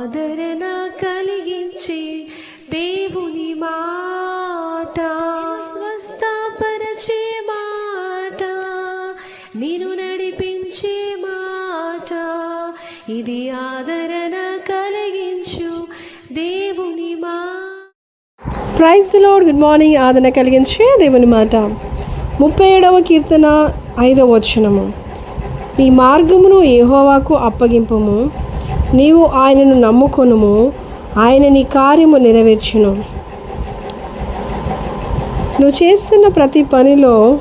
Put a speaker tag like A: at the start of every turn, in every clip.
A: ఆదరణ కలిగించి దేవుని మాట. స్వస్థపరచే మాట. నేను నడిపించే మాట. ఇది ఆదరణ కలిగించు దేవుని మా.
B: ప్రైజ్ ది గుడ్ మార్నింగ్ ఆదరణ కలిగించే దేవుని మాట. ముప్పై ఏడవ కీర్తన ఐదవ వచనము. నీ మార్గమును ఏహోవాకు అప్పగింపము. నీవు ఆయనను నమ్ముకొనుము ఆయన నీ కార్యము నెరవేర్చును. నువ్వు చేస్తున్న ప్రతి పనిలో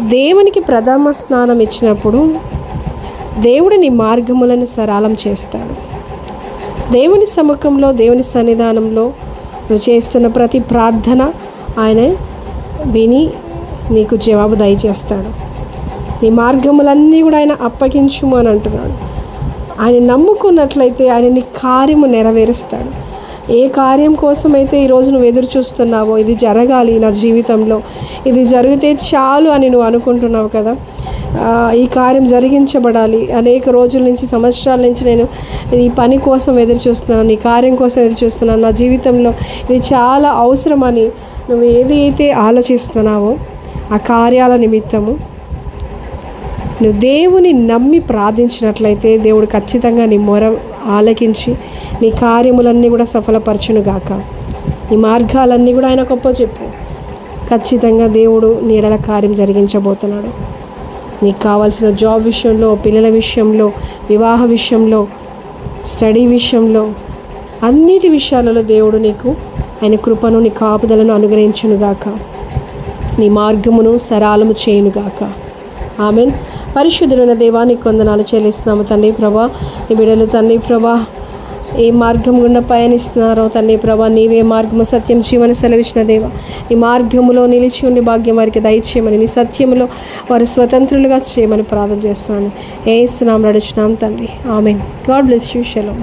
B: దేవునికి ప్రథమ స్నానం ఇచ్చినప్పుడు దేవుడు నీ మార్గములను సరళం చేస్తాడు. దేవుని సముఖంలో దేవుని సన్నిధానంలో నువ్వు చేస్తున్న ప్రతి ప్రార్థన ఆయన విని నీకు జవాబు దయచేస్తాడు. నీ మార్గములన్నీ కూడా ఆయన అప్పగించుము అని అంటున్నాడు. ఆయన నమ్ముకున్నట్లయితే ఆయన నీ కార్యము నెరవేరుస్తాడు. ఏ కార్యం కోసమైతే ఈరోజు నువ్వు ఎదురు చూస్తున్నావో ఇది జరగాలి నా జీవితంలో. ఇది జరిగితే చాలు అని నువ్వు అనుకుంటున్నావు కదా? ఈ కార్యం జరిగించబడాలి. అనేక రోజుల నుంచి సంవత్సరాల నుంచి నేను ఈ పని కోసం ఎదురు చూస్తున్నాను ఈ కార్యం కోసం ఎదురు చూస్తున్నాను. నా జీవితంలో ఇది చాలా అవసరమని నువ్వు ఏది అయితే ఆలోచిస్తున్నావో ఆ కార్యాల నిమిత్తము నువ్వు దేవుని నమ్మి ప్రార్థించినట్లయితే దేవుడు ఖచ్చితంగా నీ మొర ఆలకించి నీ కార్యములన్నీ కూడా సఫలపరచును గాక నీ మార్గాలన్నీ కూడా ఆయన గొప్ప చెప్పు ఖచ్చితంగా దేవుడు నీడల కార్యం జరిగించబోతున్నాడు. నీకు కావాల్సిన జాబ్ విషయంలో పిల్లల విషయంలో వివాహ విషయంలో స్టడీ విషయంలో అన్నిటి విషయాలలో దేవుడు నీకు ఆయన కృపను నీ కాపుదలను అనుగ్రహించునుగాక. నీ మార్గమును సరాలము చేయునుగాక. ఆమెన్. పరిశుద్ధుడైన దేవానికి కొందనాలు చెల్లిస్తున్నాము తండ్రి ప్రభా. ఈ బిడ్డలు తండ్రి ప్రభా ఏ మార్గం గుండా పయనిస్తున్నారో తండ్రి ప్రభా. నీవే మార్గము సత్యం జీవన సెలవిచ్చిన దేవ. ఈ మార్గములో నిలిచి ఉండి భాగ్యం వారికి దయచేయమని నీ సత్యములో వారు స్వతంత్రులుగా చేయమని ప్రార్థన చేస్తున్నాను. ఏ ఇస్తున్నాం నడుచున్నాం తండ్రి ఆమెన్. God bless you. షెలో